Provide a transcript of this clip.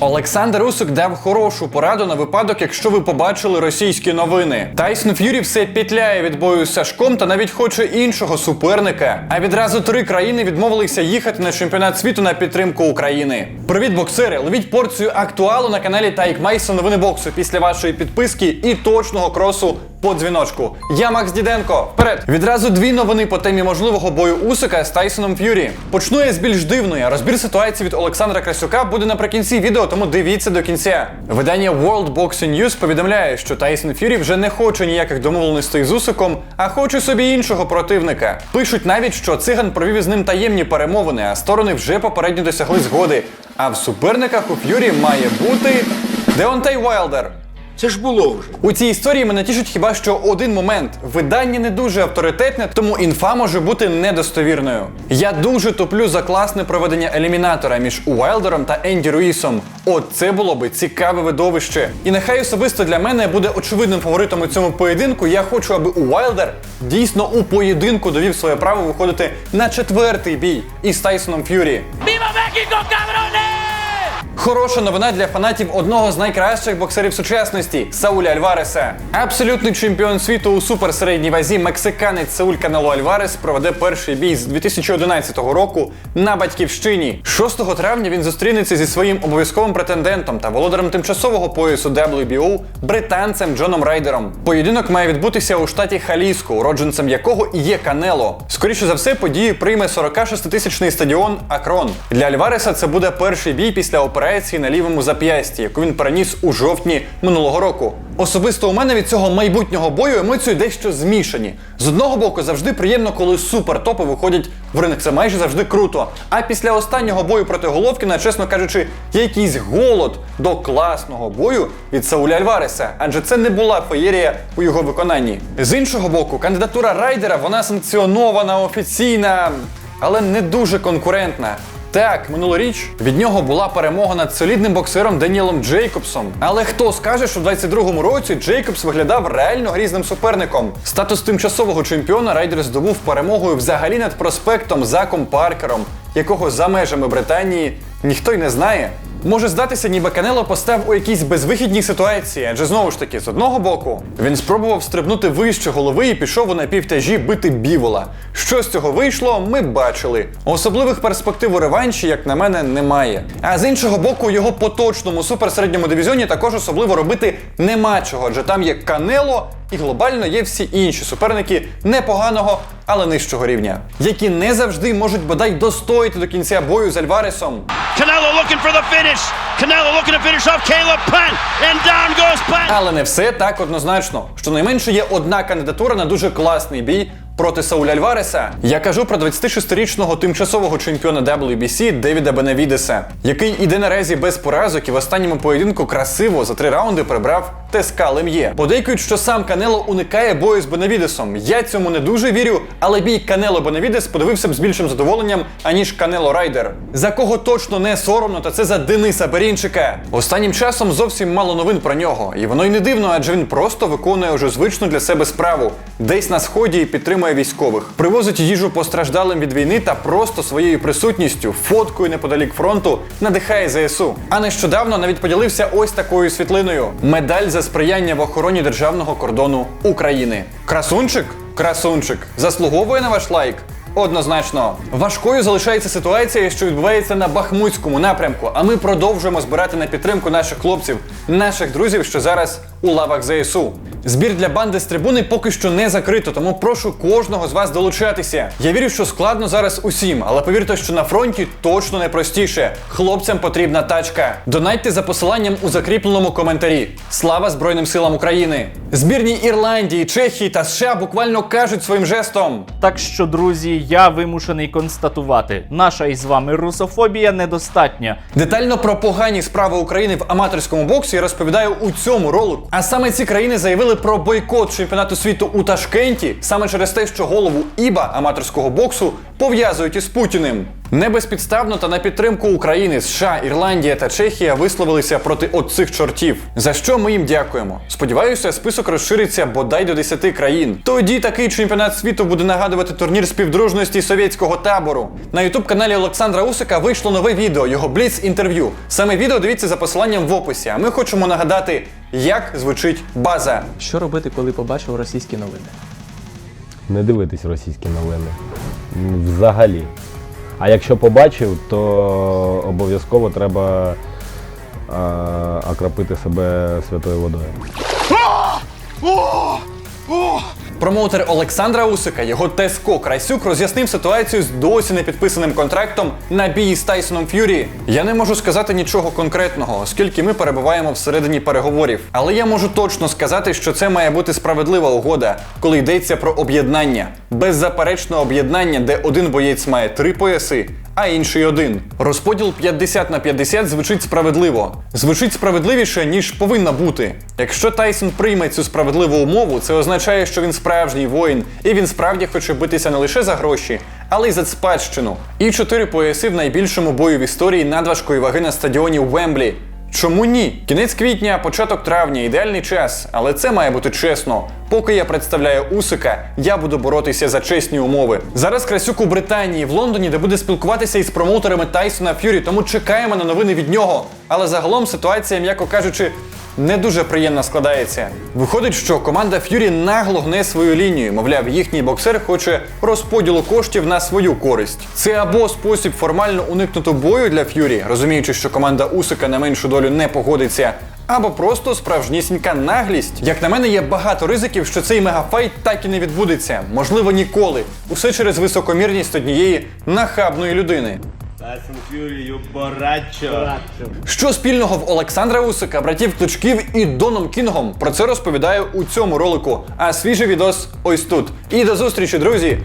Олександр Усик дав хорошу пораду на випадок, якщо ви побачили російські новини. Тайсон Ф'юрі все петляє від бою з Сашком та навіть хоче іншого суперника. А відразу три країни відмовилися їхати на чемпіонат світу на підтримку України. Привіт, боксери! Ловіть порцію актуалу на каналі Тайк Майсон новини боксу після вашої підписки і точного кросу по дзвіночку. Я Макс Діденко. Вперед! Відразу дві новини по темі можливого бою Усика з Тайсоном Ф'юрі. Почну я з більш дивної. Розбір ситуації від Олександра Красюка буде наприкінці відео, тому дивіться до кінця. Видання World Boxing News повідомляє, що Тайсон Ф'юрі вже не хоче ніяких домовленостей з Усиком, а хоче собі іншого противника. Пишуть навіть, що циган провів із ним таємні перемовини, а сторони вже попередньо досягли згоди. А в суперниках у Ф'юрі має бути Деонтей Вайлдер. Це ж було вже. У цій історії мене тішить хіба що один момент. Видання не дуже авторитетне, тому інфа може бути недостовірною. Я дуже топлю за класне проведення елімінатора між Уайлдером та Енді Руїсом. От це було би цікаве видовище. І нехай особисто для мене буде очевидним фаворитом у цьому поєдинку. Я хочу, аби Уайлдер дійсно у поєдинку довів своє право виходити на четвертий бій із Тайсоном Ф'юрі. ¡Viva México, cabrones! Хороша новина для фанатів одного з найкращих боксерів сучасності Сауля Альвареса. Абсолютний чемпіон світу у суперсередній вазі мексиканець Сауль Канело Альварес проведе перший бій з 2011 року на батьківщині. 6 травня він зустрінеться зі своїм обов'язковим претендентом та володарем тимчасового поясу WBO британцем Джоном Райдером. Поєдинок має відбутися у штаті Халіско, уродженцем якого і є Канело. Скоріше за все, подію прийме 46-тисячний стадіон Акрон. Для Альвареса це буде перший бій після операції на лівому зап'ясті, яку він переніс у жовтні минулого року. Особисто у мене від цього майбутнього бою емоції дещо змішані. З одного боку, завжди приємно, коли супертопи виходять в ринок. Це майже завжди круто. А після останнього бою проти Головкіна, чесно кажучи, є якийсь голод до класного бою від Сауля Альвареса, адже це не була феєрія у його виконанні. З іншого боку, кандидатура Райдера вона санкціонована, офіційна, але не дуже конкурентна. Так, минулоріч від нього була перемога над солідним боксером Даніелом Джейкобсом. Але хто скаже, що в 22-му році Джейкобс виглядав реально грізним суперником? Статус тимчасового чемпіона Райдер здобув перемогою взагалі над проспектом Заком Паркером, якого за межами Британії ніхто й не знає. Може здатися, ніби Канело постав у якійсь безвихідній ситуації, адже знову ж таки, з одного боку, він спробував стрибнути вище голови і пішов у напівтяжі бити бівола. Що з цього вийшло, ми бачили. Особливих перспектив у реванші, як на мене, немає. А з іншого боку, у його поточному суперсередньому дивізіоні також особливо робити нема чого, адже там є Канело і глобально є всі інші суперники непоганого, але нижчого рівня, які не завжди можуть бодай достоїти до кінця бою з Альваресом. Canelo looking for the finish. Canelo looking to finish off Caleb Plant. And down goes Plant. Але не все так однозначно. Щонайменше є одна кандидатура на дуже класний бій проти Сауля Альвареса. Я кажу про 26-річного тимчасового чемпіона WBC Девіда Бенавідеса, який іде наразі без поразок і в останньому поєдинку красиво за три раунди прибрав Теска Лем'є. Подейкують, що сам Канело уникає бою з Бенавідесом. Я цьому не дуже вірю, але бій Канело Бенавідес подивився б з більшим задоволенням, аніж Канело Райдер. За кого точно не соромно, та це за Дениса Берінчика. Останнім часом зовсім мало новин про нього, і воно й не дивно, адже він просто виконує уже звичну для себе справу, десь на сході підтримує військових, привозить їжу постраждалим від війни та просто своєю присутністю, фоткою неподалік фронту, надихає ЗСУ. А нещодавно навіть поділився ось такою світлиною: медаль за сприяння в охороні державного кордону України. Красунчик, красунчик, заслуговує на ваш лайк. Однозначно, важкою залишається ситуація, що відбувається на Бахмутському напрямку. А ми продовжуємо збирати на підтримку наших хлопців, наших друзів, що зараз у лавах ЗСУ. Збір для банди з трибуни поки що не закрито, тому прошу кожного з вас долучатися. Я вірю, що складно зараз усім, але повірте, що на фронті точно не простіше. Хлопцям потрібна тачка. Донайте за посиланням у закріпленому коментарі. Слава Збройним силам України! Збірні Ірландії, Чехії та США буквально кажуть своїм жестом. Так що, друзі, я вимушений констатувати, наша із вами русофобія недостатня. Детально про погані справи України в аматорському боксі я розповідаю у цьому ролику. А саме ці країни заявили про бойкот чемпіонату світу у Ташкенті саме через те, що голову Іба аматорського боксу пов'язують із Путіним. Не безпідставно та на підтримку України, США, Ірландія та Чехія висловилися проти оцих чортів. За що ми їм дякуємо. Сподіваюся, список розшириться бодай до 10 країн. Тоді такий чемпіонат світу буде нагадувати турнір співдружності совєтського табору. На ютуб каналі Олександра Усика вийшло нове відео, його бліц інтерв'ю. Саме відео дивіться за посиланням в описі. А ми хочемо нагадати, як звучить база. Що робити, коли побачив російські новини? не дивитись російські новини. Взагалі. А якщо побачив, то обов'язково треба а, окропити себе святою водою. Промоутер Олександра Усика, його Теско Красюк роз'яснив ситуацію з досі не підписаним контрактом на бій з Тайсоном Ф'юрі. Я не можу сказати нічого конкретного, оскільки ми перебуваємо всередині переговорів. Але я можу точно сказати, що це має бути справедлива угода, коли йдеться про об'єднання. Беззаперечне об'єднання, де один боєць має три пояси, а інший один. Розподіл 50 на 50 звучить справедливо. Звучить справедливіше, ніж повинна бути. Якщо Тайсон прийме цю справедливу умову, це означає, що він справжній воїн, і він справді хоче битися не лише за гроші, але й за спадщину. І чотири пояси в найбільшому бою в історії надважкої ваги на стадіоні Вемблі. Чому ні? Кінець квітня, початок травня ідеальний час, але це має бути чесно. Поки я представляю Усика, я буду боротися за чесні умови. Зараз Красюк у Британії, в Лондоні, де буде спілкуватися із промоутерами Тайсона Ф'юрі, тому чекаємо на новини від нього. Але загалом ситуація, м'яко кажучи, не дуже приємно складається. Виходить, що команда Ф'юрі нагло гне свою лінію. Мовляв, їхній боксер хоче розподілу коштів на свою користь. Це або спосіб формально уникнути бою для Ф'юрі, розуміючи, що команда Усика на меншу долю не погодиться. Або просто справжнісінька наглість. Як на мене, є багато ризиків, що цей мегафайт так і не відбудеться. Можливо, ніколи. Усе через високомірність однієї нахабної людини. Що спільного в Олександра Усика, братів Кличків і Доном Кінгом? Про це розповідаю у цьому ролику. А свіжий відос ось тут. І до зустрічі, друзі!